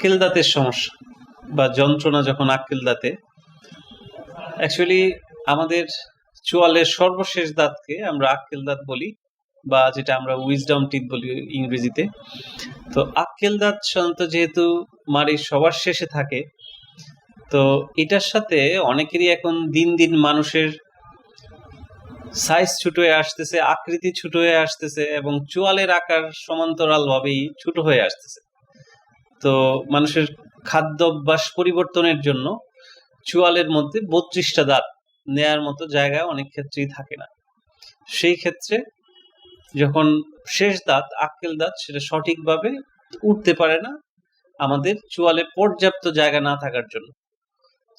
আক্কেল দাঁতের সমস্যা বা যন্ত্রণা যখন আক্কেল দাঁতে অ্যাকচুয়ালি আমাদের চোয়ালের সর্বশেষ দাঁতকে আমরা আক্কেল দাঁত বলি বা যেটা আমরা উইজডম টিথ বলি ইংরেজিতে। তো আক্কেল দাঁত সাধারণত যেহেতু মাড়ির সবার শেষে থাকে, তো এটার সাথে অনেকেরই এখন দিন দিন মানুষের সাইজ ছোট হয়ে আসতেছে, আকৃতি ছোট হয়ে আসতেছে এবং চোয়ালের আকার সমান্তরালভাবেই ছোট হয়ে আসতেছে। তো মানুষের খাদ্যাভ্যাস পরিবর্তনের জন্য চুয়ালের মধ্যে বত্রিশটা দাঁত নেয়ার মতো জায়গা অনেক ক্ষেত্রেই থাকে না। সেই ক্ষেত্রে যখন শেষ দাঁত, আক্কেল দাঁত সেটা সঠিকভাবে উঠতে পারে না আমাদের চুয়ালে পর্যাপ্ত জায়গা না থাকার জন্য।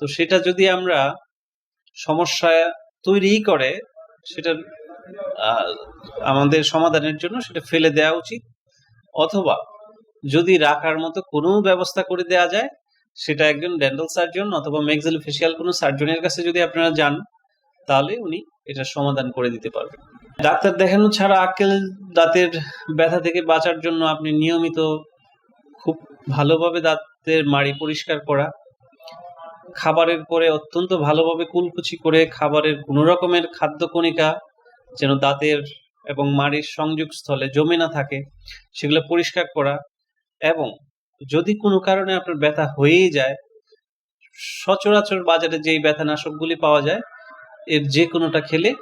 তো সেটা যদি আমরা সমস্যা তৈরি করে সেটা আমাদের সমাধানের জন্য সেটা ফেলে দেওয়া উচিত। অথবা যদি রাখার মতো কোনো ব্যবস্থা করে দেওয়া যায়, সেটা একজন ডেন্টাল সার্জন অথবা মেক্সেল ফেসিয়াল কোনো সার্জনের কাছে যদি আপনারা যান, তাহলে উনি এটার সমাধান করে দিতে পারবেন। ডাক্তার দেখানো ছাড়া আক্কেল দাঁতের ব্যথা থেকে বাঁচার জন্য আপনি নিয়মিত খুব ভালোভাবে দাঁতের মাড়ি পরিষ্কার করা, খাবারের পরে অত্যন্ত ভালোভাবে কুলকুচি করে খাবারের কোনো রকমের খাদ্য কণিকা যেন দাঁতের এবং মাড়ির সংযোগ স্থলে জমে না থাকে, সেগুলো পরিষ্কার করা এবং যদি কোনো কারণে আপনার ব্যথা হয়েই যায়, সচরাচর বাজারে যেই ব্যথানাশকগুলি পাওয়া যায়, এর যে কোনোটা খেলে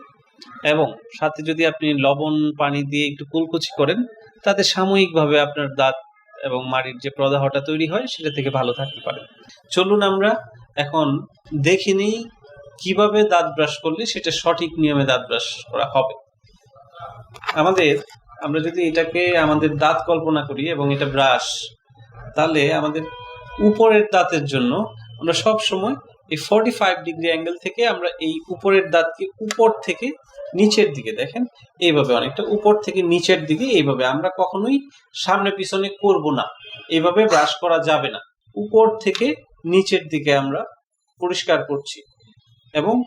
এবং সাথে যদি আপনি লবণ, পানি দিয়ে একটু কুলকুচি করেন, তাতে সাময়িকভাবে আপনার দাঁত এবং মাড়ির যে প্রদাহটা তৈরি হয়, সেটা থেকে ভালো থাকতে পারে। চলুন আমরা এখন দেখে নিই কীভাবে দাঁত ব্রাশ করলে সেটা সঠিক নিয়মে দাঁত ব্রাশ করা হবে। আমাদের আমরা যদি এটাকে আমাদের দাঁত কল্পনা করি এবং এটা ব্রাশ, তাহলে আমাদের উপরের দাঁতের জন্য আমরা সব সময় এই ফর্টি ফাইভ ডিগ্রি অ্যাঙ্গেল থেকে আমরা এই উপরের দাঁতকে উপর থেকে নিচের দিকে, দেখেন? এইভাবে অনেকটা উপর থেকে নিচের দিকে, এইভাবে। আমরা কখনোই সামনে পিছনে করব না। এইভাবে ব্রাশ করা যাবে না। উপর থেকে নিচের দিকে আমরা পরিষ্কার করছি। এবং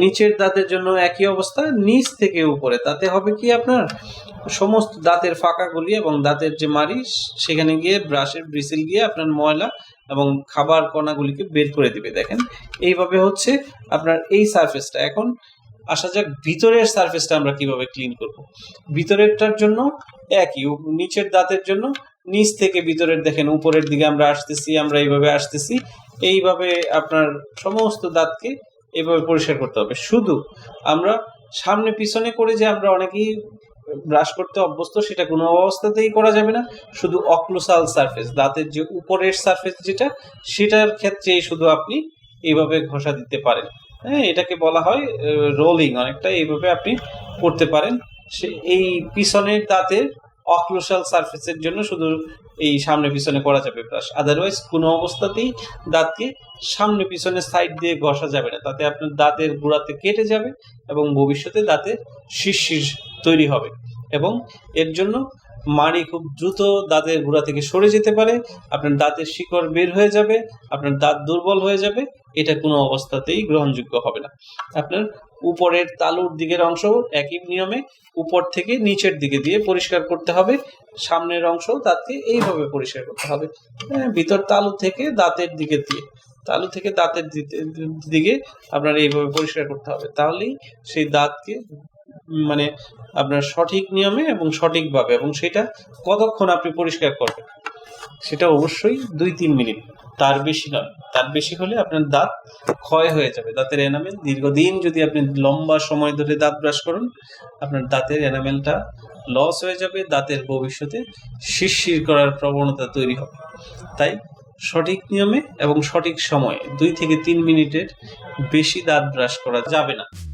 নিচের দাঁতের জন্য একই অবস্থা, নিচ থেকে উপরে। তাতে হবে কি আপনার? সমস্ত দাঁতের ফাঁকাগুলি এবং দাঁতের যে মারি সেখানে গিয়ে ব্রাশের ব্রিসিল গিয়ে আপনার ময়লা এবং খাবার কণাগুলিকে বের করে দিবে, দেখেন। এইভাবে হচ্ছে আপনার এই সারফেসটা এখন আসা যাক ভিতরের সারফেসটা আমরা কীভাবে ক্লিন করব। ভিতরেরটার জন্য একই নিচের দাঁতের জন্য নিচ থেকে ভিতরের, দেখেন, উপরের দিকে আমরা আসতেছি, আমরা এইভাবে আসতেছি। এইভাবে আপনার সমস্ত দাঁতকে এইভাবে পরিষ্কার করতে হবে। শুধু আমরা সামনে পিছনে করে যে আমরা অনেকেই ব্রাশ করতে অভ্যস্ত, সেটা কোনো অবস্থাতেই করা যাবে না। শুধু অক্লোসাল সারফেস দাঁতের যে উপরের সারফেস যেটা, সেটার ক্ষেত্রেই শুধু আপনি এইভাবে ঘষা দিতে পারেন। হ্যাঁ এটাকে বলা হয় রোলিং অনেকটা এইভাবে আপনি করতে পারেন। সে এই পিছনের দাঁতের অক্লোসাল সারফেসের জন্য শুধু এই সামনে পিছনে করা যাবে ব্রাশ আদারওয়াইজ কোনো অবস্থাতেই দাঁতকে সামনে পিছনে সাইড দিয়ে ঘষা যাবে না। তাতে আপনার দাঁতের গোড়াতে কেটে যাবে এবং ভবিষ্যতে দাঁতের শিরশির তৈরি হবে। এবং এর জন্য মাড়ি খুব দ্রুত দাঁতের গোড়া থেকে সরে যেতে পারে। আপনার দাঁতের শিকড় বের হয়ে যাবে আপনার দাঁত দুর্বল হয়ে যাবে এটা কোনো অবস্থাতেই গ্রহণযোগ্য হবে না। আপনার উপরের তালুর দিকের অংশ একই নিয়মে উপর থেকে নিচের দিকে দিয়ে পরিষ্কার করতে হবে। সামনের অংশ দাঁতকে এইভাবে পরিষ্কার করতে হবে। হ্যাঁ, ভিতর তালু থেকে দাঁতের দিকে দিয়ে তালু থেকে দাঁতের দিতে- দিকে আপনার এইভাবে পরিষ্কার করতে হবে। তাহলেই সেই দাঁতকে মানে আপনার সঠিক নিয়মে এবং সঠিকভাবে এবং সেটা কতক্ষণ আপনি পরিষ্কার করবেন? সেটা অবশ্যই দুই তিন মিনিট। তার বেশি নয়। তার বেশি হলে আপনার দাঁত ক্ষয় হয়ে যাবে। দাঁতের এনামেল দীর্ঘদিন যদি আপনি লম্বা সময় ধরে দাঁত ব্রাশ করুন, আপনার দাঁতের এনামেলটা লস হয়ে যাবে, দাঁতের ভবিষ্যতে শিরশির করার প্রবণতা তৈরি হবে। তাই সঠিক নিয়মে এবং সঠিক সময়ে দুই থেকে তিন মিনিটের বেশি দাঁত ব্রাশ করা যাবে না।